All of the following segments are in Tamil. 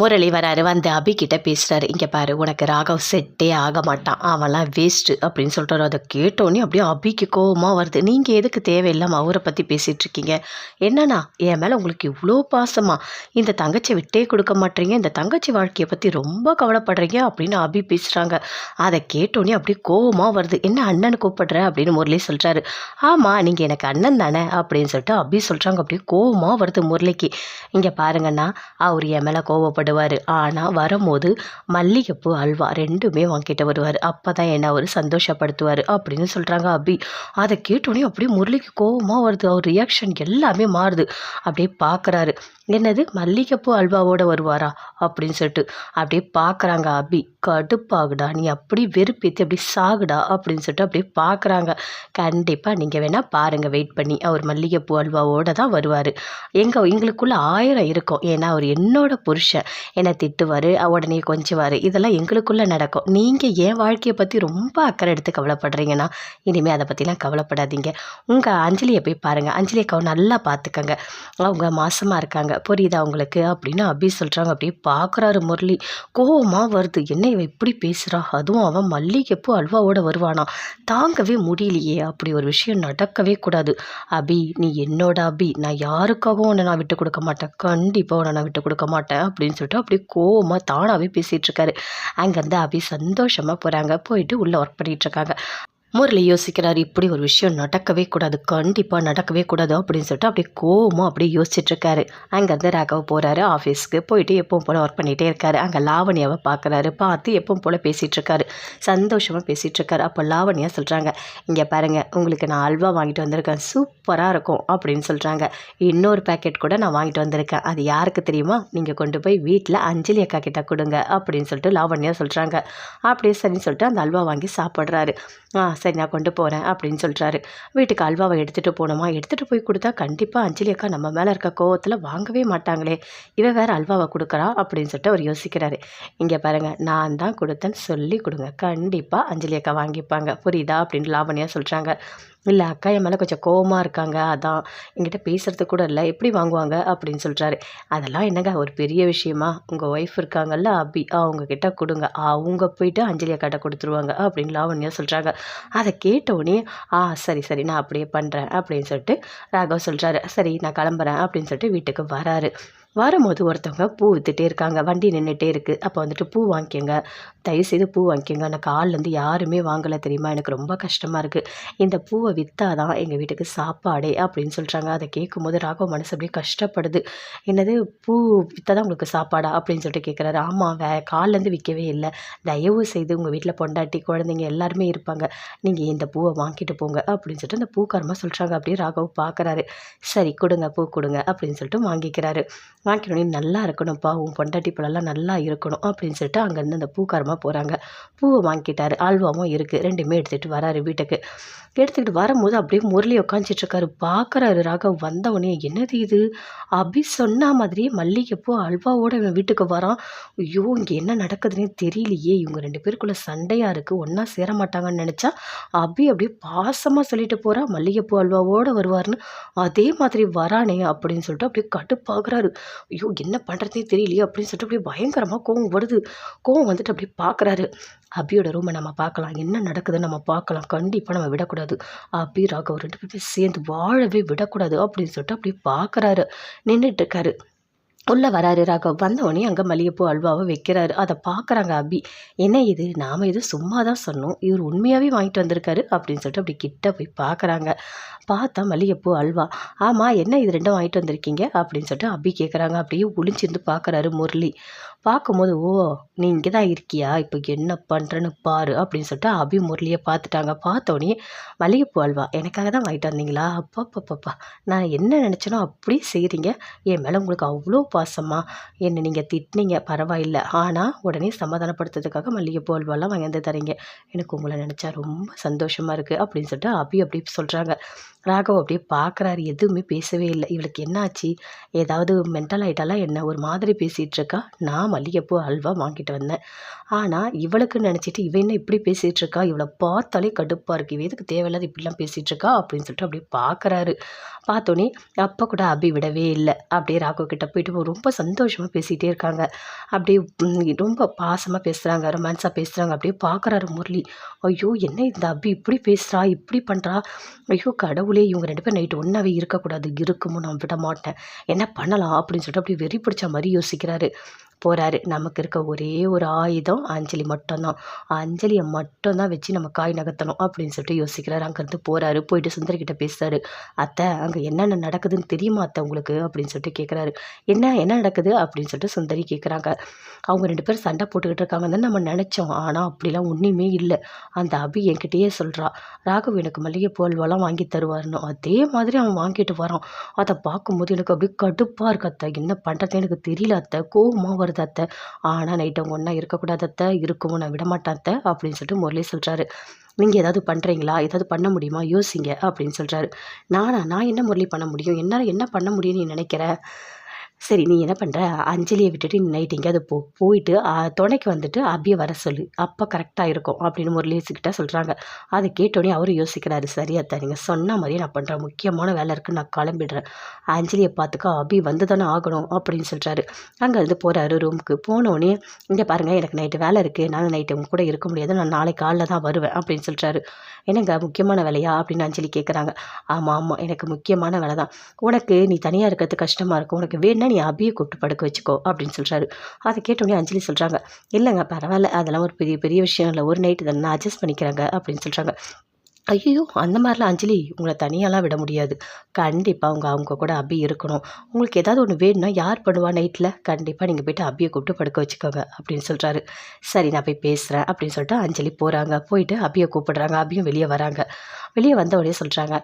முரளி வராரு வந்து அபிகிட்ட பேசுகிறாரு பேசுறாரு. இங்கே பாரு உனக்கு ராகவ் செட்டே ஆக மாட்டான். அவன்லாம் வேஸ்ட்டு அப்படின்னு சொல்கிறாரு அதை கேட்டோன்னே அப்படியே அபிக்கு கோவமாக வருது. நீங்கள் எதுக்கு தேவையில்லாமல் அவரை பற்றி பேசிகிட்ருக்கீங்க என்னண்ணா என் மேலே உங்களுக்கு இவ்வளோ பாசமா? இந்த தங்கச்சி விட்டே கொடுக்க மாட்டீங்க. இந்த தங்கச்சி வாழ்க்கையை பற்றி ரொம்ப கவலைப்படுறீங்க அப்படின்னு அபி பேசுகிறாங்க அதை கேட்டோன்னே அப்படியே கோவமாக வருது. என்ன அண்ணன் கூப்பிடுற அப்படின்னு முரளி சொல்கிறாரு ஆமாம் நீங்கள் எனக்கு அண்ணன் தானே அப்படின்னு சொல்லிட்டு அபி சொல்கிறாங்க அப்படியே கோவமாக வருது முரளிக்கு. இங்கே பாருங்கண்ணா அவர் என் மேலே வருவார். ஆனால் வரும்போது மல்லிகைப்பூ அல்வா ரெண்டுமே வாங்கிட்டு வருவார். அப்போ தான் என்ன அவர் சந்தோஷப்படுத்துவார் அப்படின்னு சொல்கிறாங்க அபி. அதை கேட்டோன்னே அப்படியே முரளிக்கு கோபமாக வருது. அவர் ரியாக்ஷன் எல்லாமே மாறுது. அப்படியே பார்க்குறாரு என்னது? மல்லிகைப்பூ அல்வாவோட வருவாரா? அப்படின்னு சொல்லிட்டு. அப்படியே பார்க்குறாங்க அபி. கடுப்பாகுடா. நீ அப்படி வெறுப்பேற்றி அப்படி சாகுடா அப்படின்னு சொல்லிட்டு அப்படியே பார்க்குறாங்க கண்டிப்பாக நீங்கள் வேணால் பாருங்கள் வெயிட் பண்ணி. அவர் மல்லிகைப்பூ அல்வாவோட தான் வருவார். எங்கள் எங்களுக்குள்ளே ஆயிரம் இருக்கும். ஏன்னா அவர் என்னோட புருஷன். என்னை திட்டுவார் உடனே கொஞ்சுவார். இதெல்லாம் எங்களுக்குள்ளே நடக்கும். நீங்கள் என் வாழ்க்கையை பற்றி ரொம்ப அக்கறை எடுத்து கவலைப்படுறீங்கன்னா இனிமேல் அதை பற்றிலாம் கவலைப்படாதீங்க. உங்கள் அஞ்சலியை போய் பாருங்கள் அஞ்சலி அக்காவை நல்லா பார்த்துக்கங்க அவங்க மாசமாக இருக்காங்க. புரியுதா உங்களுக்கு? அப்படின்னு அபி சொல்கிறாங்க அப்படியே பார்க்குறாரு முரளி. கோவமாக வருது. என்ன இவன் இப்படி பேசுகிறா அதுவும் அவன் மல்லிகைப்பூ அல்வாவோட வருவானா? தாங்கவே முடியலையே. அப்படி ஒரு விஷயம் நடக்கவே கூடாது. அபி நீ என்னோட அபி. நான் யாருக்காகவும் உன்னை நான் விட்டு கொடுக்க மாட்டேன். கண்டிப்பாக உன்னை நான் விட்டு கொடுக்க மாட்டேன். அப்படின்னு சொல்லிட்டு அப்படியே கோவமாக தானாகவே பேசிகிட்ருக்காரு அங்கேருந்து அபி சந்தோஷமாக போகிறாங்க போயிட்டு உள்ளே ஒர்க் பண்ணிகிட்ருக்காங்க இருக்காங்க. முரளி யோசிக்கிறார் இப்படி ஒரு விஷயம் நடக்கவே கூடாது கண்டிப்பாக நடக்கவே கூடாது அப்படின்னு சொல்லிட்டு அப்படியே கோவமாக அப்படியே யோசிச்சுட்ருக்காரு அங்கேருந்து ராகவ் போகிறாரு ஆஃபீஸ்க்கு போயிட்டு எப்பவும் போல் ஒர்க் பண்ணிகிட்டே இருக்காரு. அங்கே லாவணியாவை பார்க்குறாரு பார்த்து எப்பவும் போல் பேசிகிட்ருக்காரு சந்தோஷமாக பேசிகிட்ருக்காரு அப்போ லாவணியா சொல்கிறாங்க இங்கே பாருங்கள் உங்களுக்கு நான் அல்வா வாங்கிட்டு வந்திருக்கேன் சூப்பராக இருக்கும் அப்படின்னு சொல்கிறாங்க இன்னொரு பேக்கெட் கூட நான் வாங்கிட்டு வந்திருக்கேன். அது யாருக்கு தெரியுமா? நீங்கள் கொண்டு போய் வீட்டில் அஞ்சலி அக்கா கிட்ட கொடுங்க அப்படின்னு சொல்லிட்டு லாவண்யா சொல்கிறாங்க அப்படியே சரின்னு சொல்லிட்டு அந்த அல்வா வாங்கி சாப்பிட்றாரு. ஆ சரி நான் கொண்டு போகிறேன் அப்படின்னு சொல்கிறாரு வீட்டுக்கு அல்வாவை எடுத்துகிட்டு போனோமா எடுத்துகிட்டு போய் கொடுத்தா கண்டிப்பாக அஞ்சலி அக்கா நம்ம மேலே இருக்க கோவத்தில் வாங்கவே மாட்டாங்களே. இவன் வேறு அல்வாவை கொடுக்குறா அப்படின்னு சொல்லிட்டு அவர் யோசிக்கிறாரு. இங்கே பாருங்கள் நான் தான் கொடுத்தேன்னு சொல்லி கொடுங்க. கண்டிப்பாக அஞ்சலி அக்கா வாங்கிப்பாங்க. புரியுதா? அப்படின்னு லாவணியா சொல்கிறாங்க இல்லை அக்கா என் மேலே கொஞ்சம் கோவமாக இருக்காங்க அதான். என்கிட்ட பேசுகிறது கூட இல்லை எப்படி வாங்குவாங்க அப்படின்னு சொல்கிறாரு அதெல்லாம் என்னங்க ஒரு பெரிய விஷயமா? உங்கள் ஒய்ஃப் இருக்காங்கல்ல அபி அவங்கக்கிட்ட கொடுங்க. அவங்க போயிட்டு அஞ்சலி அக்காட்ட கொடுத்துருவாங்க அப்படின்னு லாவண்யா சொல்கிறாங்க அதை கேட்ட உடனே ஆ சரி சரி நான் அப்படியே பண்ணுறேன் அப்படின்னு சொல்லிட்டு ராகவ் சொல்கிறாரு சரி நான் கிளம்புறேன் அப்படின்னு சொல்லிட்டு வீட்டுக்கு வராரு. வரும்போது ஒருத்தவங்க பூ வித்துட்டே இருக்காங்க. வண்டி நின்றுட்டே இருக்குது அப்போ வந்துட்டு பூ வாங்கிக்கோங்க. தயவுசெய்து பூ வாங்கிக்கோங்க. நான் கால்லேருந்து யாருமே வாங்கலை தெரியுமா? எனக்கு ரொம்ப கஷ்டமாக இருக்குது இந்த பூவை விற்றாதான் எங்கள் வீட்டுக்கு சாப்பாடே அப்படின்னு சொல்கிறாங்க அதை கேட்கும்போது ராகவ் மனசு அப்படியே கஷ்டப்படுது. என்னது? பூ விற்றா தான் உங்களுக்கு சாப்பாடா? அப்படின்னு சொல்லிட்டு கேட்குறாரு ஆமாம் வே கால்லேருந்து விற்கவே இல்லை. தயவு செய்து உங்கள் வீட்டில் பொண்டாட்டி குழந்தைங்க எல்லாருமே இருப்பாங்க. நீங்கள் இந்த பூவை வாங்கிட்டு போங்க அப்படின்னு சொல்லிட்டு அந்த பூக்காரமாக சொல்கிறாங்க அப்படியே ராகவ் பார்க்குறாரு சரி கொடுங்க பூ கொடுங்க அப்படின்னு சொல்லிட்டு வாங்கிக்கிறாரு. வாங்கினோடனே நல்லா இருக்கணும்ப்பா உன் பொண்டாட்டி பழம்லாம் நல்லா இருக்கணும் அப்படின்னு சொல்லிட்டு அங்கேருந்து அந்த பூக்காரமாக போகிறாங்க பூவை வாங்கிட்டாரு. ஆல்வாவும் இருக்குது ரெண்டுமே எடுத்துகிட்டு வராரு வீட்டுக்கு. எடுத்துக்கிட்டு வரும்போது அப்படியே முரளி உட்காந்துட்ருக்காரு பார்க்குறாரு ராகவ். வந்தவொடனே என்னது இது? அபி சொன்ன மாதிரியே மல்லிகைப்பூ அல்வாவோட இவன் வீட்டுக்கு வரான். ஐயோ இங்கே என்ன நடக்குதுன்னே தெரியலையே. இவங்க ரெண்டு பேருக்குள்ளே சண்டையாக இருக்குது ஒன்றா சேர மாட்டாங்கன்னு நினச்சா அபி அப்படியே பாசமாக சொல்லிட்டு போகிறா மல்லிகைப்பூ அல்வாவோடு வருவார்னு அதே மாதிரி வரானே அப்படின்னு சொல்லிட்டு அப்படியே கடுப்பாகிறாரு. ஐயோ என்ன பண்ணுறதே தெரியலையே அப்படின்னு சொல்லிட்டு அப்படியே பயங்கரமாக கோவம் வருது. கோவம் வந்துட்டு அப்படியே பார்க்குறாரு அபியோட ரூமை நம்ம பார்க்கலாம். என்ன நடக்குதுன்னு நம்ம பார்க்கலாம். கண்டிப்பாக நம்ம விடக்கூடாது. அபி ராகவ் ரெண்டு பேரும் சேர்ந்து வாழவே விடக்கூடாது அப்படின்னு சொல்லிட்டு அப்படியே பார்க்குறாரு நின்றுட்டு இருக்காரு. உள்ளே வராரு ராகவ். வந்தவொடனே அங்கே மல்லிகைப்பூ அல்வாவை வைக்கிறாரு. அதை பார்க்குறாங்க அபி. என்ன இது? நாம் இது சும்மா தான் சொன்னோம். இவர் உண்மையாகவே வாங்கிட்டு வந்திருக்காரு அப்படின்னு சொல்லிட்டு அப்படி கிட்ட போய் பார்க்குறாங்க பார்த்தா மல்லிகைப்பூ அல்வா. ஆமாம் என்ன இது ரெண்டும் வாங்கிட்டு வந்திருக்கீங்க? அப்படின்னு சொல்லிட்டு அபி கேட்குறாங்க அப்படியே ஒளிஞ்சிருந்து பார்க்குறாரு முரளி. பார்க்கும்போது ஓ நீ இங்கே தான் இருக்கியா? இப்போ என்ன பண்ணுறேன்னு பாரு. அப்படின்னு சொல்லிட்டு அபி முரளியை பார்த்துட்டாங்க. பார்த்தோடனே மல்லிகைப்பூ அல்வா எனக்காக தான் வாங்கிட்டு வந்தீங்களா? அப்பா அப்பா நான் என்ன நினச்சேனோ அப்படியே செய்கிறீங்க என் மேலே உங்களுக்கு அவ்வளோ பாசமாக என்னை நீங்கள் திட்டினீங்க பரவாயில்ல. ஆனால் உடனே சமாதானப்படுத்துறதுக்காக மல்லிகைப்பூ அல்வாலாம் வாங்கி வந்து தரீங்க. எனக்கு உங்களை நினச்சா ரொம்ப சந்தோஷமாக இருக்குது அப்படின்னு சொல்லிட்டு அபி அப்படி சொல்கிறாங்க ராகவ் அப்படியே பார்க்குறாரு எதுவுமே பேசவே இல்லை. இவளுக்கு என்னாச்சு? ஏதாவது மென்டல் ஆகிட்டாலாம் என்ன? ஒரு மாதிரி பேசிகிட்டு இருக்கா? நான் மல்லிகைப்பூ அல்வா வாங்கிட்டு வந்தேன். ஆனால் இவளுக்கு நினச்சிட்டு இவ என்ன இப்படி பேசிகிட்டு இருக்கா? இவளை பார்த்தாலே கடுப்பாக இருக்குது இவ எதுக்கு தேவையில்லாத இப்படிலாம் பேசிகிட்டு இருக்கா? அப்படின்னு சொல்லிட்டு அப்படியே பார்க்குறாரு பார்த்தோன்னே அப்போ கூட அபி விடவே இல்லை. அப்படியே ராகவ் கிட்டே போயிட்டு ரொம்ப சந்தோஷமாக பேசிகிட்டே இருக்காங்க. அப்படியே ரொம்ப பாசமாக பேசுகிறாங்க ரொமான்ஸாக பேசுகிறாங்க அப்படியே பார்க்குறாரு முரளி. ஐயோ என்ன இந்த அபி இப்படி பேசுகிறா இப்படி பண்ணுறா ஐயோ கடவுள் இவங்க ரெண்டு பேரும் நைட்டு ஒன்றாவே இருக்கக்கூடாது. இருக்குமோ நான் விட மாட்டேன் என்ன பண்ணலாம்? அப்படின்னு சொல்லிட்டு அப்படியே வெறி பிடிச்ச மாதிரி யோசிக்கிறாரு. போகிறாரு நமக்கு இருக்க ஒரே ஒரு ஆயுதம் அஞ்சலி மட்டும்தான். அஞ்சலியை மட்டும்தான் வச்சு நம்ம காய் நகர்த்தணும் அப்படின்னு சொல்லிட்டு யோசிக்கிறாரு. அங்கேருந்து போகிறாரு போயிட்டு சுந்தரிக்கிட்ட பேசுகிறாரு அத்தை அங்கே என்னென்ன நடக்குதுன்னு தெரியுமா அத்தை உங்களுக்கு? அப்படின்னு சொல்லிட்டு கேட்குறாரு என்ன என்ன நடக்குது? அப்படின்னு சொல்லிட்டு சுந்தரி கேட்குறாங்க அவங்க ரெண்டு பேரும் சண்டை போட்டுக்கிட்டு இருக்காங்கன்னு நம்ம நினச்சோம். ஆனால் அப்படிலாம் ஒன்றுமே இல்லை. அந்த அபி என்கிட்டயே சொல்கிறா ராகவ் எனக்கு மல்லிகை போல்வெல்லாம் வாங்கி தருவாருன்னு. அதே மாதிரி அவன் வாங்கிட்டு வரான். அதை பார்க்கும்போது எனக்கு அப்படியே கடுப்பாக இருக்கு அத்தை. என்ன பண்ணுறது எனக்கு தெரியல அத்தை. கோவமாக வருது அத்தை. ஆனால் நைட்டு அவங்க ஒன்றா இருக்கக்கூடாது அத்தை. இருக்கவும் நான் விட மாட்டேன் அத்தை அப்படின்னு சொல்லிட்டு முரளி சொல்கிறாரு நீங்கள் ஏதாவது பண்ணுறீங்களா ஏதாவது பண்ண முடியுமா? யோசிங்க அப்படின்னு சொல்கிறாரு நானா? நான் என்ன முரளி பண்ண முடியும்? என்னால் என்ன பண்ண முடியும்னு நீ நினைக்கிற? சரி நீ என்ன பண்ணுற அஞ்சலியை விட்டுட்டு நீ நைட் எங்கேயாவது போ போயிட்டு துணைக்கு வந்துட்டு அபியை வர சொல்லு. அப்போ கரெக்டாக இருக்கும் அப்படின்னு முரளிசிக்கிட்ட சொல்கிறாங்க அதை கேட்டோடனே அவரும் யோசிக்கிறாரு. சரியா தான் நீங்கள் சொன்ன மாதிரியே நான் பண்ணுறேன் முக்கியமான வேலை இருக்குது நான் கிளம்பிடுறேன். அஞ்சலியை பார்த்துக்க அபி வந்து தானே ஆகணும் அப்படின்னு சொல்கிறாரு அங்கேருந்து போகிறாரு ரூமுக்கு போனோடனே இங்கே பாருங்கள் எனக்கு நைட்டு வேலை இருக்குது நான் நைட்டு உங்க கூட இருக்க முடியாது. நான் நாளை காலைல தான் வருவேன் அப்படின்னு சொல்கிறாரு என்னங்க முக்கியமான வேலையா அப்படின்னு அஞ்சலி கேட்குறாங்க ஆமாம் ஆமாம் எனக்கு முக்கியமான வேலை தான் உனக்கு நீ தனியாக இருக்கிறது கஷ்டமாக இருக்கும். உனக்கு வேணும் நீ அபியை கூப்பிட்டு படுக்க வச்சுக்கோ அப்படின்னு சொல்கிறாரு அதை கேட்டோடனே அஞ்சலி சொல்கிறாங்க இல்லைங்க பரவாயில்ல அதெல்லாம் ஒரு பெரிய பெரிய விஷயம் இல்லை. ஒரு நைட்டு தானே நான் அட்ஜஸ்ட் பண்ணிக்கிறாங்க அப்படின்னு சொல்கிறாங்க ஐயோ அந்த மாதிரிலாம் அஞ்சலி உங்களை தனியாலாம் விட முடியாது. கண்டிப்பாக அவங்க அவங்க கூட அபி இருக்கணும். உங்களுக்கு ஏதாவது ஒன்று வேணும்னா யார் பண்ணுவா நைட்டில் கண்டிப்பாக நீங்கள் போய்ட்டு அபியை கூப்பிட்டு படுக்க வச்சுக்கோங்க அப்படின்னு சொல்கிறாரு சரி நான் போய் பேசுகிறேன் அப்படின்னு சொல்லிட்டு அஞ்சலி போகிறாங்க போயிட்டு அபியை கூப்பிடுறாங்க. அபியும் வெளியே வராங்க. வெளியே வந்த உடனே சொல்கிறாங்க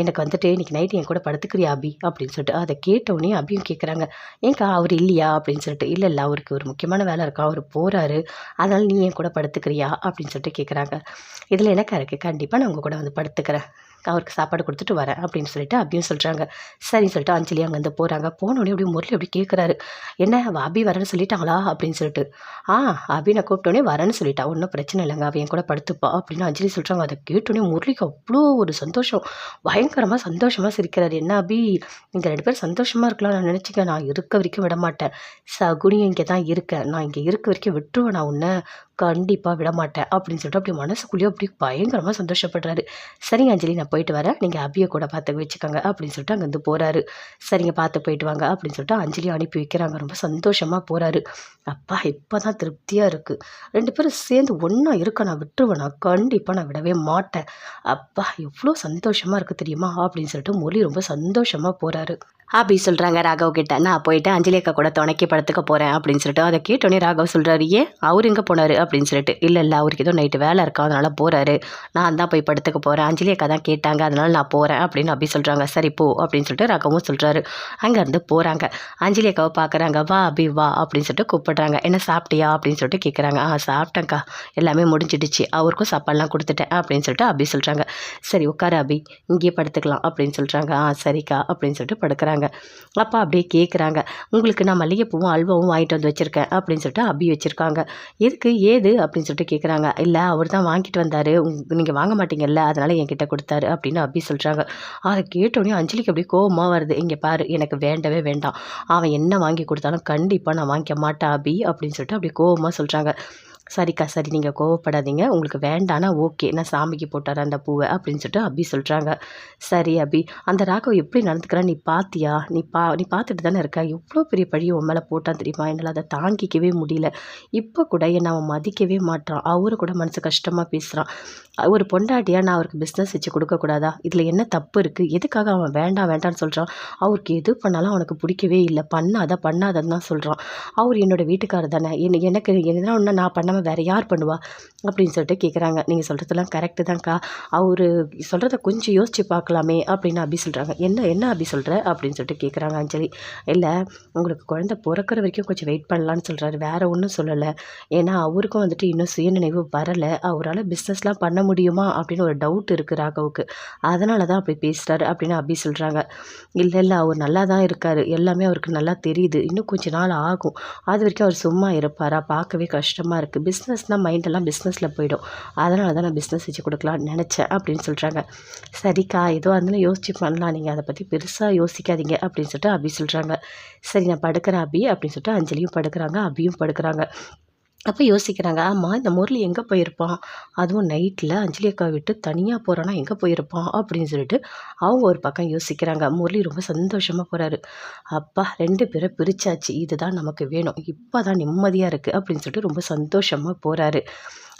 எனக்கு வந்துட்டு இன்னைக்கு நைட்டு என் கூட படுத்துக்கிறியா அபி? அப்படின்னு சொல்லிட்டு அதை கேட்ட உடனே அபியும் கேட்குறாங்க ஏன்க்கா அவர் இல்லையா? அப்படின்னு சொல்லிட்டு இல்லை இல்லை அவருக்கு ஒரு முக்கியமான வேலை இருக்கா அவர் போகிறாரு அதனால் நீ என் கூட படுத்துக்கிறியா? அப்படின்னு சொல்லிட்டு கேட்குறாங்க இதில் எனக்கா இருக்குது கண்டிப்பாக நான் உங்கள் கூட வந்து படுத்துக்கிறேன். அவருக்கு சாப்பாடு கொடுத்துட்டு வரேன் அப்படின்னு சொல்லிட்டு அப்படியும் சொல்கிறாங்க சரின்னு சொல்லிட்டு அஞ்சலி அங்கேருந்து போகிறாங்க போனோடனே அப்படியே முரளி அப்படி கேட்குறாரு என்ன அவ அபி வரேன்னு சொல்லிட்டாங்களா? அப்படின்னு சொல்லிட்டு. ஆ அபி நான் கூப்பிட்டோன்னே வரேன்னு சொல்லிட்டா. ஒன்றும் பிரச்சனை இல்லைங்க அவன் கூட படுத்துப்பா அப்படின்னு அஞ்சலி சொல்கிறாங்க அதை கேட்டோன்னே முரளிக்கு அவ்வளோ ஒரு சந்தோஷம். பயங்கரமாக சந்தோஷமாக சிரிக்கிறாரு. என்ன அபி நீங்கள் ரெண்டு பேரும் சந்தோஷமாக இருக்கலாம் நான் நினச்சிக்க நான் இருக்க வரைக்கும் விட மாட்டேன் சகுனியும் இங்கே தான் இருக்கேன். நான் இங்கே இருக்க வரைக்கும் விட்டுருவேன் நான் உன்னை. கண்டிப்பாக விட மாட்டேன் அப்படின்னு சொல்லிட்டு அப்படி மனசுக்குள்ளேயே அப்படி பயங்கரமாக சந்தோஷப்படுறாரு. சரிங்க அஞ்சலி நான் போயிட்டு வரேன். நீங்கள் அபியை கூட பார்த்து வச்சுக்கோங்க அப்படின்னு சொல்லிட்டு அங்கேருந்து போகிறாரு சரிங்க பார்த்து போயிட்டு வாங்க அப்படின்னு சொல்லிட்டு அஞ்சலி அனுப்பி வைக்கிறாங்க. ரொம்ப சந்தோஷமாக போகிறாரு அப்பா இப்போ தான் திருப்தியாக இருக்குது ரெண்டு பேரும் சேர்ந்து ஒன்றா இருக்க நான் விட்டுருவேன். நான் கண்டிப்பாக நான் விடவே மாட்டேன். அப்பா எவ்வளோ சந்தோஷமாக இருக்குது தெரியுமா? அப்படின்னு சொல்லிட்டு மொழி ரொம்ப சந்தோஷமாக போகிறாரு அப்படி சொல்கிறாங்க ராகவ் கிட்ட. நான் போயிட்டு அஞ்சலி அக்கா கூட துணைக்கி படத்துக்கு போகிறேன் அப்படின்னு சொல்லிட்டு அதை கேட்டோன்னே ராகவ் சொல்கிறாரு ஏன்? அவர் எங்கே போனார்? அப்படின்னு சொல்லிட்டு இல்லை இல்லை அவருக்கு ஏதோ நைட்டு வேலை இருக்கா அதனால் போகிறாரு நான் தான் போய் படத்துக்கு போகிறேன் அஞ்சலி அக்கா தான் கேட்டாங்க அதனால் நான் போகிறேன் அப்படின்னு அப்படி சொல்கிறாங்க சரி போ. அப்படின்னு சொல்லிட்டு ராகவும் சொல்கிறாரு அங்கேருந்து போகிறாங்க அஞ்சலி அக்காவை பார்க்குறாங்க வா அபி வா. அப்படின்னு சொல்லிட்டு கூப்பிடுறாங்க. என்ன சாப்பிட்டியா? அப்படின்னு சொல்லிட்டு கேட்குறாங்க ஆ சாப்பிட்டேங்க்கா எல்லாமே முடிஞ்சிடுச்சு. அவருக்கும் சாப்பாடெலாம் கொடுத்துட்டேன். அப்படின்னு சொல்லிட்டு அப்படி சொல்கிறாங்க சரி உட்காரு அபி. இங்கேயே படுத்துக்கலாம். அப்படின்னு சொல்கிறாங்க ஆ சரிக்கா. அப்படின்னு சொல்லிட்டு படுக்கிறாங்க. அப்பா அப்படியே கேட்குறாங்க உங்களுக்கு நான் மல்லிகைப்பூவும் அல்வாவும் வாங்கிட்டு வந்து வச்சுருக்கேன் அப்படின்னு சொல்லிட்டு அபி வச்சுருக்காங்க. எதுக்கு? ஏது? அப்படின்னு சொல்லிட்டு கேட்குறாங்க இல்லை அவர் தான் வாங்கிட்டு வந்தார். நீங்கள் வாங்க மாட்டீங்கல்ல அதனால் என்கிட்ட கொடுத்தாரு அப்படின்னு அபி சொல்கிறாங்க அதை கேட்டோடனே அஞ்சலிக்கு அப்படியே கோபமாக வருது. இங்கே பாரு எனக்கு வேண்டவே வேண்டாம். அவன் என்ன வாங்கி கொடுத்தாலும் கண்டிப்பாக நான் வாங்கிக்க மாட்டேன் அபி அப்படின்னு சொல்லிட்டு அப்படியே கோவமாக சொல்கிறாங்க சரிக்கா சரி. நீங்கள் கோவப்படாதீங்க. உங்களுக்கு வேண்டானா ஓகே. நான் சாமிக்கு போட்டார் அந்த பூவை அப்படின்னு சொல்லிட்டு அபி சொல்கிறாங்க சரி அபி. அந்த ராகவ் எப்படி நடந்துக்கிறான் நீ பாத்தியா? நீ பா நீ பார்த்துட்டு தானே இருக்க? எவ்வளோ பெரிய பழி உன் மேலே போட்டான் தெரியுமா? என்னால் அதை தாங்கிக்கவே முடியல. இப்போ கூட என்னை அவன் மதிக்கவே மாட்டான் அவரு கூட மனசு கஷ்டமாக பேசுகிறான் ஒரு பொண்டாட்டியாக நான் அவருக்கு பிஸ்னஸ் வச்சு கொடுக்கக்கூடாதா இதில் என்ன தப்பு இருக்குது எதுக்காக அவன் வேண்டாம் வேண்டாம்னு சொல்கிறான் அவருக்கு எது பண்ணாலும் அவனுக்கு பிடிக்கவே இல்லை. பண்ணாத பண்ணாதன்னு தான் சொல்கிறான் அவர் என்னோடய வீட்டுக்காரர் தானே. என்ன எனக்கு என்ன ஒன்று நான் பண்ணாமல் வேறு யார் பண்ணுவா? அப்படின்னு சொல்லிட்டு கேட்குறாங்க நீங்கள் சொல்கிறதெல்லாம் கரெக்டு தான்க்கா. அவர் சொல்கிறத கொஞ்சம் யோசித்து பார்க்கலாமே அப்படின்னு அபி சொல்கிறாங்க என்ன என்ன அபி சொல்கிற அப்படின்னு சொல்லிட்டு கேட்குறாங்க அஞ்சலி. இல்லை உங்களுக்கு குழந்தை பிறக்கிற வரைக்கும் கொஞ்சம் வெயிட் பண்ணலான்னு சொல்கிறாரு வேறு ஒன்றும் சொல்லலை. ஏன்னா அவருக்கும் வந்துட்டு இன்னும் சுயநினைவு வரலை. அவரால் பிஸ்னஸ்லாம் பண்ண முடியுமா? அப்படின்னு ஒரு டவுட் இருக்குது ராகவுக்கு. அதனால தான் அப்படி பேசுகிறாரு அப்படின்னு அபி சொல்கிறாங்க இல்லை இல்லை. அவர் நல்லா தான் இருக்கார். எல்லாமே அவருக்கு நல்லா தெரியுது. இன்னும் கொஞ்ச நாள் ஆகும். அது வரைக்கும் அவர் சும்மா இருப்பாரா? பார்க்கவே கஷ்டமாக இருக்குது பிஸ்னஸ்னால் மைண்டெல்லாம் பிஸ்னஸில் போயிடும். அதனால தான் நான் பிஸ்னஸ் வச்சு கொடுக்கலான்னு நினச்சேன் அப்படின்னு சொல்கிறாங்க சரிக்கா எதுவாக இருந்தாலும் யோசிச்சு பண்ணலாம். நீங்கள் அதை பற்றி பெருசாக யோசிக்காதீங்க அப்படின்னு சொல்லிட்டு அபி சொல்கிறாங்க சரி நான் படுக்கிறேன் அபி அப்படின்னு சொல்லிட்டு அஞ்சலியும் படுக்கிறாங்க. அபியும் படுக்கிறாங்க. அப்போ யோசிக்கிறாங்க ஆமாம் இந்த முரளி எங்கே போயிருப்பான்? அதுவும் நைட்டில் அஞ்சலி அக்கா விட்டு தனியாக போகிறானா எங்கே போயிருப்பான்? அப்படின்னு சொல்லிட்டு அவங்க ஒரு பக்கம் யோசிக்கிறாங்க. முரளி ரொம்ப சந்தோஷமாக போகிறாரு அப்பா ரெண்டு பேரை பிரிச்சாச்சு. இதுதான் நமக்கு வேணும். இப்போ தான் நிம்மதியாக இருக்குது அப்படின்னு சொல்லிட்டு ரொம்ப சந்தோஷமாக போகிறாரு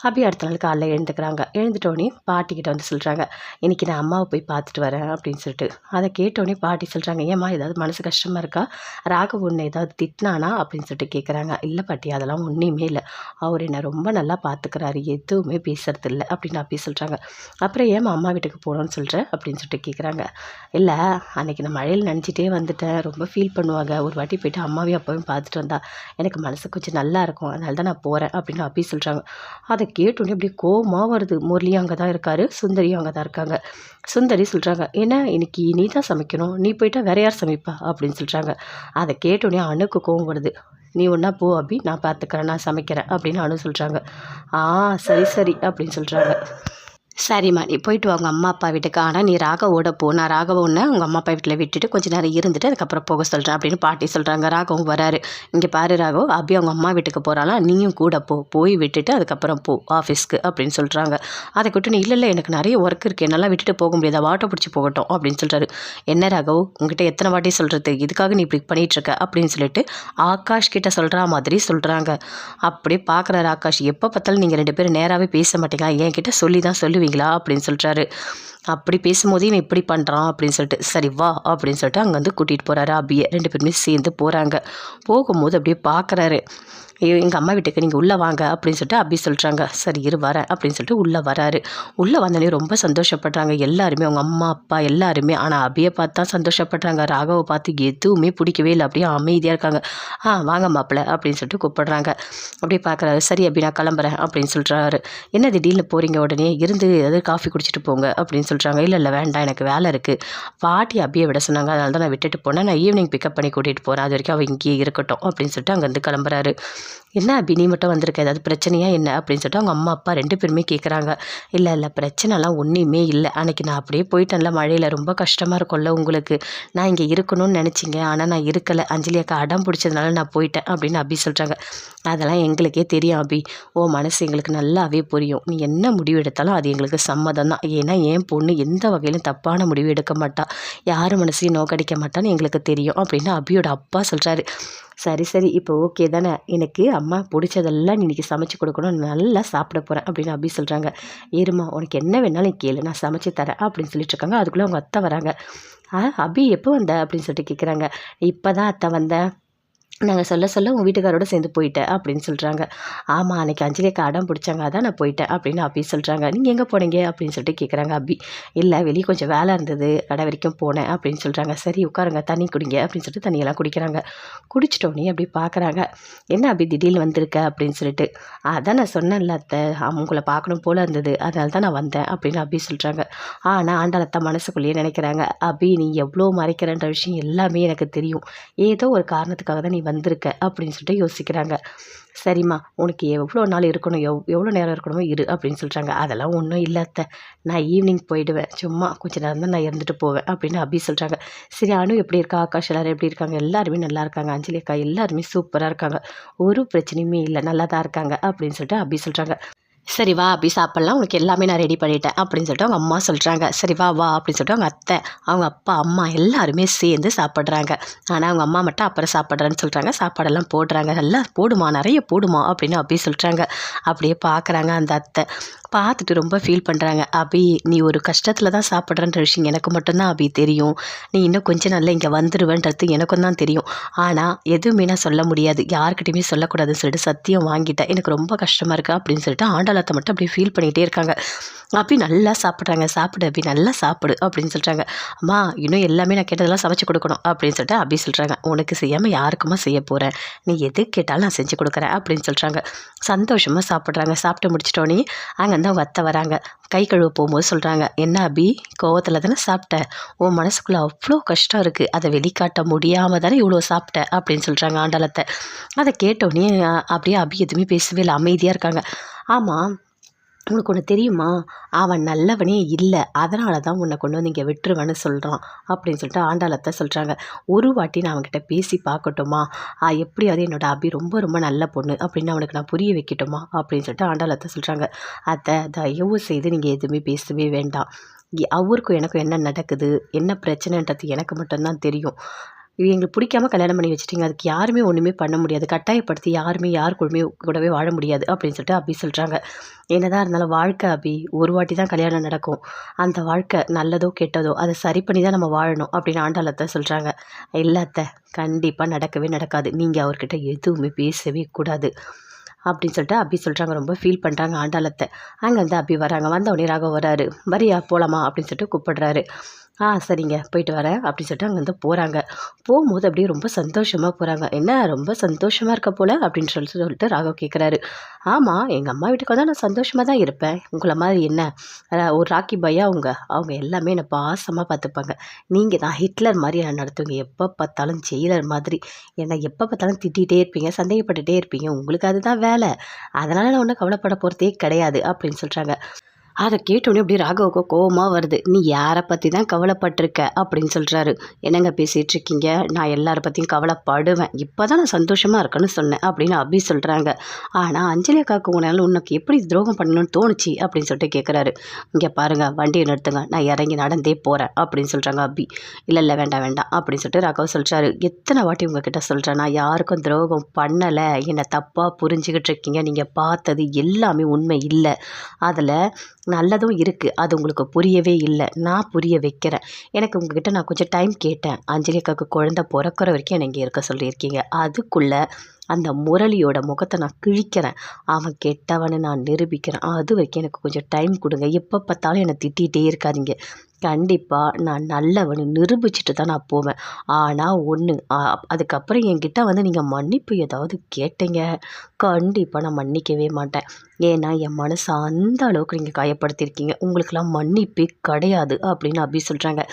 அபி அடுத்த நாள் காலைல எழுந்துக்கிறாங்க. எழுந்துட்டோடனே பாட்டிக்கிட்ட வந்து சொல்கிறாங்க இன்றைக்கி நான் அம்மாவை போய் பார்த்துட்டு வரேன் அப்படின்னு சொல்லிட்டு. அதை கேட்டோடனே பாட்டி சொல்கிறாங்க ஏம்மா ஏதாவது மனசு கஷ்டமாக இருக்கா? ராகவ் ஒன்று ஏதாவது திட்டினானா? அப்படின்னு சொல்லிட்டு கேட்குறாங்க இல்லை பாட்டி அதெல்லாம் ஒன்றையுமே இல்லை. அவர் என்னை ரொம்ப நல்லா பார்த்துக்கிறாரு எதுவுமே பேசுறது இல்லை அப்படின்னு அப்படி சொல்கிறாங்க அப்புறம் ஏமா அம்மா வீட்டுக்கு போகணும்னு சொல்கிறேன் அப்படின்னு சொல்லிட்டு கேட்குறாங்க இல்லை அன்றைக்கி நான் மழையில் நினச்சிட்டே வந்துட்டேன். ரொம்ப ஃபீல் பண்ணுவாங்க. ஒரு வாட்டி போயிட்டு அம்மாவையும் அப்பாவையும் பார்த்துட்டு வந்தா எனக்கு மனசு கொஞ்சம் நல்லா இருக்கும். அதனால தான் நான் போகிறேன் அப்படின்னு அப்படி சொல்கிறாங்க அதை கேட்டோன்னே அப்படியே கோவமாக வருது. முரளியும் அங்கே தான் இருக்கார் சுந்தரியும் அங்கே தான் இருக்காங்க. சுந்தரி சொல்கிறாங்க என்ன இன்னைக்கு நீ தான் சமைக்கணும்? நீ போயிட்டா வேற யார் சமைப்பா? அப்படின்னு சொல்கிறாங்க அதை கேட்டோன்னே அணுக்கு கோவம் வருது. நீ ஒன்றா போ அப்படி நான் பார்த்துக்கிறேன் நான் சமைக்கிறேன் அப்படின்னு அனு சொல்கிறாங்க ஆ சரி சரி அப்படின்னு சொல்கிறாங்க சரிம்மா நீ போயிட்டு வா உங்கள் அம்மா அப்பா வீட்டுக்கு. ஆனால் நீ ராகவோட போ. நான் ராகவ ஒன்று உங்கள் அம்மா அப்பா வீட்டில் விட்டுட்டு கொஞ்ச நேரம் இருந்துட்டு அதுக்கப்புறம் போக சொல்கிறேன் அப்படின்னு பாட்டி சொல்கிறாங்க ராகவும் வராரு. இங்கே பாரு ராகவ் அபி அவங்க அம்மா வீட்டுக்கு போகிறாளா நீயும் கூட போ. போய் விட்டுட்டு அதுக்கப்புறம் போ ஆஃபீஸ்க்கு அப்படின்னு சொல்கிறாங்க அதை கூட்டு நீ இல்லை இல்லை எனக்கு நிறைய ஒர்க் இருக்குது என்னால் விட்டுட்டு போக முடியாது. ஆட்டோ பிடிச்சி போகட்டும் அப்படின்னு சொல்கிறாரு என்ன ராகவ் உங்ககிட்ட எத்தனை வாட்டி சொல்கிறது இதுக்காக நீ இப்படி பண்ணிகிட்டு இருக்க? அப்படின்னு சொல்லிட்டு ஆகாஷ் கிட்ட சொல்கிற மாதிரி சொல்கிறாங்க அப்படியே பார்க்குறாரு ஆகாஷ். எப்போ பார்த்தாலும் நீங்கள் ரெண்டு பேரும் நேராகவே பேச மாட்டீங்களா? என்கிட்ட சொல்லி தான் பண்ணுவீங்களா? அப்படின்னு சொல்கிறாரு அப்படி பேசும்போதே இவன் இப்படி பண்ணுறான் அப்படின்னு சொல்லிட்டு சரி வா அப்படின்னு சொல்லிட்டு அங்கே வந்து கூட்டிகிட்டு போகிறாரு அபியை. ரெண்டு பேருமே சேர்ந்து போகிறாங்க போகும்போது அப்படியே பார்க்குறாரு எங்கள் அம்மா வீட்டுக்கு நீங்கள் உள்ளே வாங்க அப்படின்னு சொல்லிட்டு அப்படி சொல்கிறாங்க சரி இரு வரேன் அப்படின்னு சொல்லிட்டு உள்ளே வராரு. உள்ளே வந்தோடனே ரொம்ப சந்தோஷப்படுறாங்க. எல்லாருமே அவங்க அம்மா அப்பா எல்லாருமே. ஆனால் அபியை பார்த்து தான் சந்தோஷப்படுறாங்க. ராகவை பார்த்து எதுவுமே பிடிக்கவே இல்லை. அப்படியே அமைதியாக இருக்காங்க. ஆ வாங்க மாப்பிள்ள அப்படின்னு சொல்லிட்டு கூப்பிடுறாங்க. அப்படியே பார்க்குறாரு. சரி அப்படி நான் கிளம்புறேன் அப்படின்னு சொல்கிறாரு என்ன திடீர்னு போகிறீங்க உடனே? இருந்து ஏதாவது காஃபி குடிச்சிட்டு போங்க அப்படின்னு சொல்கிறாங்க இல்லை இல்லை வேண்டாம் எனக்கு வேலை இருக்குது பாட்டி அபியை விட சொன்னாங்க. அதனால தான் நான் விட்டுட்டு போனேன். நான் ஈவினிங் பிக்கப் பண்ணி கூட்டிகிட்டு போகிறேன் அது வரைக்கும் அவள் இங்கேயே இருக்கட்டும் அப்படின்னு சொல்லிட்டு அங்கேருந்து கிளம்புறாரு. என்ன அபி நீ மட்டும் வந்திருக்க? ஏதாவது பிரச்சனையா என்ன? அப்படின்னு சொல்லிட்டு அவங்க அம்மா அப்பா ரெண்டு பேருமே கேட்குறாங்க இல்லை இல்லை பிரச்சனைலாம் ஒன்றுமே இல்லை. அன்றைக்கி நான் அப்படியே போயிட்டேன்ல மழையில். ரொம்ப கஷ்டமாக இருக்கும்ல உங்களுக்கு. நான் இங்கே இருக்கணும்னு நினச்சிங்க. ஆனால் நான் இருக்கலை. அஞ்சலி அக்கா அடம் பிடிச்சதுனால நான் போயிட்டேன் அப்படின்னு அபி சொல்கிறாங்க அதெல்லாம் எங்களுக்கே தெரியும் அபி. ஓ மனசு எங்களுக்கு நல்லாவே புரியும். நீ என்ன முடிவு எடுத்தாலும் அது எங்களுக்கு சம்மதம் தான். ஏன்னா என் பொண்ணு எந்த வகையிலும் தப்பான முடிவு எடுக்க மாட்டா. யார் மனசையும் நோக்கடிக்க மாட்டான்னு எங்களுக்கு தெரியும் அப்படின்னு அபியோட அப்பா சொல்கிறாரு சரி சரி. இப்போ ஓகே தானே. எனக்கு அம்மா பிடிச்சதெல்லாம் நீ இன்னைக்கு சமைச்சு கொடுக்கணும். நல்லா சாப்பிட போகிறேன் அப்படின்னு அபி சொல்கிறாங்க ஏறுமா உனக்கு என்ன வேணாலும் கேளு. நான் சமைச்சு தரேன் அப்படின்னு சொல்லிட்டு இருக்காங்க. அதுக்குள்ளே அவங்க அத்தை வராங்க. ஆ அபி எப்போ வந்த? அப்படின்னு சொல்லிட்டு கேட்குறாங்க இப்போ தான் அத்தை வந்தேன். நாங்கள் சொல்ல சொல்ல உங்கள் வீட்டுக்காரோட சேர்ந்து போயிட்டேன் அப்படின்னு சொல்கிறாங்க ஆமாம் அன்றைக்கி அஞ்சலிக்கு அடம் பிடிச்சாங்க அதான் நான் போயிட்டேன் அப்படின்னு அப்பி சொல்கிறாங்க நீங்கள் எங்கே போனீங்க? அப்படின்னு சொல்லிட்டு கேட்குறாங்க அபி. இல்லை வெளியே கொஞ்சம் வேலை இருந்தது கடை வரைக்கும் போனேன் அப்படின்னு சொல்கிறாங்க சரி உட்காருங்க தண்ணி குடிங்க அப்படின்னு சொல்லிட்டு தண்ணியெல்லாம் குடிக்கிறாங்க. குடிச்சிட்டோன்னே அப்படி பார்க்குறாங்க என்ன அபி திடீர்னு வந்திருக்க? அப்படின்னு சொல்லிட்டு. அதான் நான் சொன்னேன்ல அத்தை உங்களை பார்க்கணும் போல் இருந்தது அதனால தான் நான் வந்தேன் அப்படின்னு அபி சொல்கிறாங்க ஆனால் ஆண்டாளத்தை மனசுக்குள்ளேயே நினைக்கிறாங்க. அபி நீ எவ்வளோ மறைக்கிறன்ற விஷயம் எல்லாமே எனக்கு தெரியும். ஏதோ ஒரு காரணத்துக்காக தான் நீ வந்திருக்க அப்படின்னு சொல்லிட்டு யோசிக்கிறாங்க. சரிம்மா உனக்கு எவ்வளோ நாள் இருக்கணும் எவ் எவ்வளோ நேரம் இருக்கணுமோ இரு அப்படின்னு சொல்கிறாங்க அதெல்லாம் ஒன்றும் இல்லாத நான் ஈவினிங் போயிடுவேன். சும்மா கொஞ்ச நேரம் தான் நான் இருந்துட்டு போவேன் அப்படின்னு அபி சொல்கிறாங்க சரி அனு எப்படி இருக்கா? ஆகாஷ் எல்லாரும் எப்படி இருக்காங்க? எல்லாருமே நல்லா இருக்காங்க. அஞ்சலி அக்கா எல்லாருமே சூப்பராக இருக்காங்க. ஒரு பிரச்சனையுமே இல்லை. நல்லா தான் இருக்காங்க அப்படின்னு சொல்லிட்டு அபி சொல்கிறாங்க சரி வா அப்படி சாப்பிட்லாம். உனக்கு எல்லாமே நான் ரெடி பண்ணிட்டேன். அப்படின்னு சொல்லிட்டு அவங்க அம்மா சொல்கிறாங்க சரி வா வா அப்படின்னு சொல்லிட்டு அவங்க அத்தை அவங்க அப்பா அம்மா எல்லாருமே சேர்ந்து சாப்பிட்றாங்க. ஆனால் அவங்க அம்மா மட்டும் அப்புறம் சாப்பிட்றேன்னு சொல்கிறாங்க சாப்பாடெல்லாம் போடுறாங்க. நல்லா போடுமா? நிறைய போடுமா? அப்படின்னு அப்படி சொல்கிறாங்க அப்படியே பார்க்குறாங்க அந்த அத்தை. பார்த்துட்டு ரொம்ப ஃபீல் பண்ணுறாங்க அபி நீ ஒரு கஷ்டத்தில் தான் சாப்பிட்றன்ற விஷயம் எனக்கு மட்டும்தான் அபி தெரியும். நீ இன்னும் கொஞ்சம் நாளில் இங்கே வந்துடுவேன்றது எனக்கும் தான் தெரியும். ஆனால் எதுவுமே நான் சொல்ல முடியாது. யாருக்கிட்டையுமே சொல்லக்கூடாதுன்னு சொல்லிட்டு சத்தியம் வாங்கிட்டேன். எனக்கு ரொம்ப கஷ்டமாக இருக்குது அப்படின்னு சொல்லிட்டு ஆண்டாளத்தை மட்டும் அப்படியே ஃபீல் பண்ணிகிட்டே இருக்காங்க. அபி நல்லா சாப்பிட்றாங்க. சாப்பிடு அபி நல்லா சாப்பிடு அப்படின்னு சொல்கிறாங்க அம்மா இன்னும் எல்லாமே நான் கேட்டதெல்லாம் சமைச்சு கொடுக்கணும் அப்படின்னு சொல்லிட்டு அபி சொல்கிறாங்க உனக்கு செய்யாமல் யாருக்குமா செய்ய போகிறேன் நீ எது கேட்டாலும் நான் செஞ்சு கொடுக்குறேன் அப்படின்னு சொல்கிறாங்க சந்தோஷமாக சாப்பிட்றாங்க. சாப்பிட்டு முடிச்சிட்டோன்னே அங்கேருந்து அவங்க அத்தை வராங்க. கை கழுவ போகும்போது சொல்கிறாங்க என்ன அபி கோவத்தில் தானே சாப்பிட்ட? உன் மனசுக்குள்ளே அவ்வளோ கஷ்டம் இருக்குது அதை வெளிக்காட்ட முடியாமல் தானே இவ்வளோ சாப்பிட்ட? அப்படின்னு சொல்கிறாங்க ஆண்டாளத்தை. அதை கேட்டோடனே அப்படியே அபி எதுவுமே பேசவே இல்லை. அமைதியாக இருக்காங்க. ஆமாம் உனக்கு ஒன்று தெரியுமா? அவன் நல்லவனே இல்லை. அதனால தான் உன்னை கொண்டு வந்து இங்கே விட்டுருவேன்னு சொல்கிறான் அப்படின்னு சொல்லிட்டு ஆண்டாளத்தை சொல்கிறாங்க ஒரு வாட்டி நான் அவன்கிட்ட பேசி பார்க்கட்டுமா? எப்படியாவது என்னோட அபி ரொம்ப ரொம்ப நல்ல பொண்ணு. அப்படின்னு அவனுக்கு நான் புரிய வைக்கட்டுமா? அப்படின்னு சொல்லிட்டு ஆண்டாளத்தை சொல்கிறாங்க அத்தை தயவு செய்து நீங்கள் எதுவுமே பேசவே வேண்டாம். அவருக்கும் எனக்கும் என்ன நடக்குது? என்ன பிரச்சனைன்றது எனக்கு மட்டும்தான் தெரியும். எங்களுக்கு பிடிக்காம கல்யாணம் பண்ணி வச்சுட்டிங்க. அதுக்கு யாருமே ஒன்றுமே பண்ண முடியாது. கட்டாயப்படுத்தி யாருமே யார் கூடமே கூடவே வாழ முடியாது அப்படின்னு சொல்லிட்டு அப்படி சொல்கிறாங்க என்னதான் இருந்தாலும் வாழ்க்கை அபி ஒரு வாட்டி தான் கல்யாணம் நடக்கும். அந்த வாழ்க்கை நல்லதோ கெட்டதோ அதை சரி பண்ணி தான் நம்ம வாழணும் அப்படின்னு ஆண்டாளத்தை சொல்கிறாங்க இல்லாத்த கண்டிப்பாக நடக்கவே நடக்காது. நீங்கள் அவர்கிட்ட எதுவுமே பேசவே கூடாது அப்படின்னு சொல்லிட்டு அபி சொல்கிறாங்க ரொம்ப ஃபீல் பண்ணுறாங்க ஆண்டாளத்தை அங்கேருந்து அபி வராங்க. வந்தவொடனே ராகவ் வராரு. வரியா போகலாமா அப்படின்னு சொல்லிட்டு கூப்பிடுறாரு. ஆ சரிங்க. போயிட்டு வரேன் அப்படின்னு சொல்லிட்டு அங்கேருந்து போகிறாங்க போகும்போது அப்படியே ரொம்ப சந்தோஷமாக போகிறாங்க என்ன ரொம்ப சந்தோஷமாக இருக்க போல் அப்படின்னு சொல்லி சொல்லிட்டு ராகவ் கேட்குறாரு ஆமாம் எங்கள் அம்மா வீட்டுக்கு வந்தால் நான் சந்தோஷமாக தான் இருப்பேன். உங்களை மாதிரி என்ன? ஒரு ராக்கி பையா அவங்க. அவங்க எல்லாமே என்னை பாசமாக பார்த்துப்பாங்க. நீங்கள் தான் ஹிட்லர் மாதிரி என்னை நடத்துவீங்க. எப்போ பார்த்தாலும் ஜெயிலர் மாதிரி. என்னை எப்போ பார்த்தாலும் திட்டிகிட்டே இருப்பீங்க. சந்தேகப்பட்டுகிட்டே இருப்பீங்க. உங்களுக்கு அதுதான் வேலை. அதனால் நான் ஒன்றும் கவலைப்பட போகிறதே கிடையாது அப்படின்னு சொல்கிறாங்க அதை கேட்டோன்னே அப்படியே ராகவுக்கு கோபமாக வருது. நீ யாரை பற்றி தான் கவலைப்பட்டிருக்க? அப்படின்னு சொல்கிறாரு என்னங்க பேசிகிட்டு இருக்கீங்க நான் எல்லாரை பற்றியும் கவலைப்படுவேன். இப்போ தான் நான் சந்தோஷமாக இருக்கேன்னு சொன்னேன் அப்படின்னு அபி சொல்கிறாங்க ஆனால் அஞ்சலி அக்காவுக்கு உனால் உனக்கு எப்படி துரோகம் பண்ணணும்னு தோணுச்சு? அப்படின்னு சொல்லிட்டு கேட்குறாரு இங்கே பாருங்கள் வண்டியை நிறுத்துங்க. நான் இறங்கி நடந்தே போகிறேன் அப்படின்னு சொல்கிறாங்க அபி. இல்லை இல்லை வேண்டாம் வேண்டாம் அப்படின்னு சொல்லிட்டு ராகவ் சொல்கிறாரு எத்தனை வாட்டி உங்ககிட்ட சொல்கிறேன் நான் யாருக்கும் துரோகம் பண்ணலை. என்னை தப்பாக புரிஞ்சுக்கிட்டு இருக்கீங்க நீங்கள் பார்த்தது எல்லாமே உண்மை இல்லை. அதில் நல்லதும் இருக்குது அது உங்களுக்கு புரியவே இல்லை. நான் புரிய வைக்கிறேன். எனக்கு உங்ககிட்ட நான் கொஞ்சம் டைம் கேட்டேன். அஞ்சலி அக்காவுக்கு குழந்த பிறக்கிற வரைக்கும் என்னை இங்கே இருக்க சொல்லியிருக்கீங்க. அதுக்குள்ளே அந்த முரளியோட முகத்தை நான் கிழிக்கிறேன். அவன் கெட்டவனை நான் நிரூபிக்கிறேன். அது வரைக்கும் எனக்கு கொஞ்சம் டைம் கொடுங்க. எப்போ பார்த்தாலும் என்னை திட்டிகிட்டே இருக்காதிங்க. கண்டிப்பாக நான் நல்லவனு நிரூபிச்சுட்டு தான் நான் போவேன். ஆனால் ஒன்று அதுக்கப்புறம் என்கிட்ட வந்து நீங்கள் மன்னிப்பு ஏதாவது கேட்டீங்க? கண்டிப்பாக நான் மன்னிக்கவே மாட்டேன். ஏன்னா என் மனசை அந்த அளவுக்கு நீங்கள் காயப்படுத்தியிருக்கீங்க. உங்களுக்கெல்லாம் மன்னிப்பே கிடையாது அப்படின்னு அப்படி சொல்கிறாங்க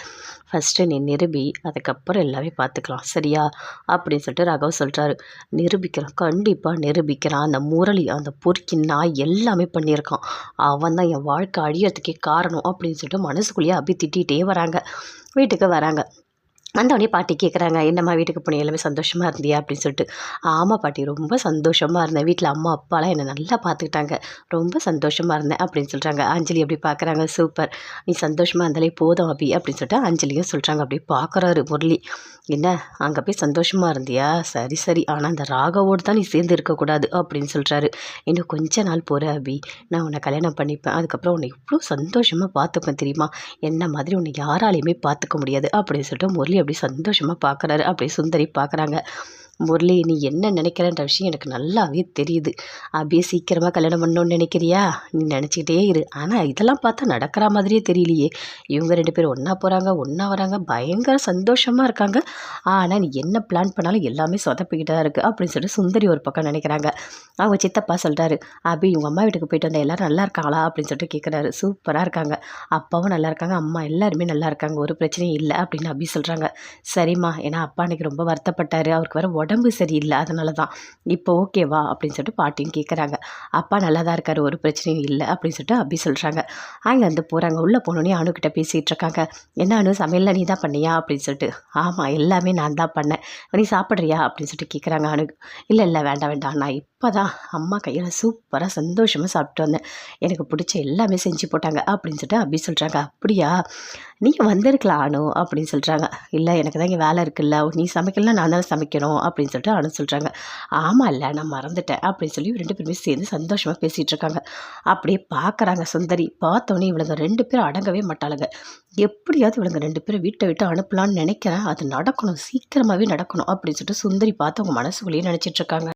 ஃபஸ்ட்டு நீ நிரூபி அதுக்கப்புறம் எல்லாமே பார்த்துக்கலாம். சரியா? அப்படின்னு சொல்லிட்டு ரகவ் சொல்கிறாரு நிரூபிக்கிறான். கண்டிப்பாக நிரூபிக்கிறான். அந்த முரளி அந்த பொறுக்கி நாய் எல்லாமே பண்ணியிருக்கான். அவன் தான் என் வாழ்க்கை அழியறதுக்கே காரணம் அப்படின்னு சொல்லிட்டு மனசுக்குள்ளேயே அபி திட்டிகிட்டே வராங்க. வீட்டுக்கு வராங்க. வந்தவொடனே பாட்டி கேட்குறாங்க என்னம்மா வீட்டுக்கு போனேன் எல்லாமே சந்தோஷமாக இருந்தியா? அப்படின்னு சொல்லிட்டு. ஆமாம் பாட்டி ரொம்ப சந்தோஷமாக இருந்தேன். வீட்டில் அம்மா அப்பாலாம் என்னை நல்லா பார்த்துக்கிட்டாங்க ரொம்ப சந்தோஷமாக இருந்தேன் அப்படின்னு சொல்கிறாங்க அஞ்சலி அப்படி பார்க்குறாங்க சூப்பர். நீ சந்தோஷமாக இருந்தாலே போதும் அப்படி அப்படின்னு சொல்லிட்டு அஞ்சலியும் சொல்கிறாங்க அப்படி பார்க்குறாரு முரளி. என்ன? அங்கே போய் சந்தோஷமாக இருந்தியா? சரி சரி. ஆனால் அந்த ராகவோடு தான் நீ சேர்ந்து இருக்கக்கூடாது அப்படின்னு சொல்கிறாரு இன்னும் கொஞ்ச நாள் போகிற அபி. நான் உன்னை கல்யாணம் பண்ணிப்பேன். அதுக்கப்புறம் உன்னை இவ்வளோ சந்தோஷமாக பார்த்துப்பேன் தெரியுமா? என்ன மாதிரி உன்னை யாராலையுமே பார்த்துக்க முடியாது அப்படின்னு சொல்லிட்டு முரளி அப்படி சந்தோஷமாக பார்க்குறாரு அப்படி சுந்தரி பார்க்குறாங்க முரளி நீ என்ன நினைக்கிறன்ற விஷயம் எனக்கு நல்லாவே தெரியுது. அப்படியே சீக்கிரமாக கல்யாணம் பண்ணணும்னு நினைக்கிறியா? நீ நினச்சிக்கிட்டே இரு. ஆனால் இதெல்லாம் பார்த்தா நடக்கிற மாதிரியே தெரியலையே. இவங்க ரெண்டு பேரும் ஒன்றா போகிறாங்க ஒன்றா வராங்க. பயங்கர சந்தோஷமாக இருக்காங்க. ஆனால் நீ என்ன பிளான் பண்ணாலும் எல்லாமே சொதப்பிக்கிட்டு தான் இருக்குது அப்படின்னு சொல்லிட்டு சுந்தரி ஒரு பக்கம் நினைக்கிறாங்க. அவங்க சித்தப்பா சொல்கிறாரு அபி இவங்க அம்மா வீட்டுக்கு போயிட்டு வந்தால் எல்லோரும் நல்லா இருக்காங்களா? அப்படின்னு சொல்லிட்டு கேட்குறாரு சூப்பராக இருக்காங்க. அப்பாவும் நல்லா இருக்காங்க அம்மா எல்லாருமே நல்லா இருக்காங்க ஒரு பிரச்சனையும் இல்லை அப்படின்னு அபி சொல்கிறாங்க சரிம்மா ஏன்னா அப்பா அன்றைக்கி ரொம்ப வருத்தப்பட்டார். அவருக்கு வர உடம்பு சரியில்லை அதனால தான் இப்போ ஓகேவா அப்படின்னு சொல்லிட்டு பாட்டியும் கேட்குறாங்க அப்பா நல்லா தான் இருக்கார் ஒரு பிரச்சனையும் இல்லை அப்படின்னு சொல்லிட்டு அப்படி சொல்கிறாங்க அங்கே வந்து போகிறாங்க உள்ளே போனோடனே அணுக்கிட்ட பேசிகிட்டு இருக்காங்க. என்ன அணு சமையலில் நீ தான் பண்ணியா அப்படின்னு சொல்லிட்டு. ஆமாம் எல்லாமே நான் தான் பண்ணேன். நீ சாப்பிட்றியா அப்படின்னு சொல்லிட்டு கேட்குறாங்க அணு இல்லை இல்லை வேண்டாம் வேண்டாம் நான் இப்போ தான் அம்மா கையில் சூப்பராக சந்தோஷமாக சாப்பிட்டு வந்தேன். எனக்கு பிடிச்ச எல்லாமே செஞ்சு போட்டாங்க அப்படின்னு சொல்லிட்டு அப்படி சொல்கிறாங்க அப்படியா? நீங்கள் வந்திருக்கலாம் அணு அப்படின்னு சொல்கிறாங்க இல்லை எனக்கு தான் இங்கே வேலை இருக்குல்ல. நீ சமைக்கலாம் நான் தானே சமைக்கணும் அப்படின்னு சொல்லிட்டு அனு சொல்கிறாங்க ஆமாம் இல்லை நான் மறந்துட்டேன் அப்படின்னு சொல்லி ரெண்டு பேருமே சேர்ந்து சந்தோஷமாக பேசிகிட்டு இருக்காங்க. அப்படியே பார்க்குறாங்க சுந்தரி. பார்த்தோன்னே இவளுங்க ரெண்டு பேரும் அடங்கவே மாட்டாளுங்க. எப்படியாவது இவளுங்க ரெண்டு பேரும் வீட்டை விட்டு அனுப்பலான்னு நினைக்கிறேன். அது நடக்கணும். சீக்கிரமாகவே நடக்கணும் அப்படின்னு சொல்லிட்டு சுந்தரி பார்த்து அவங்க மனசுக்குள்ளேயே நினச்சிட்ருக்காங்க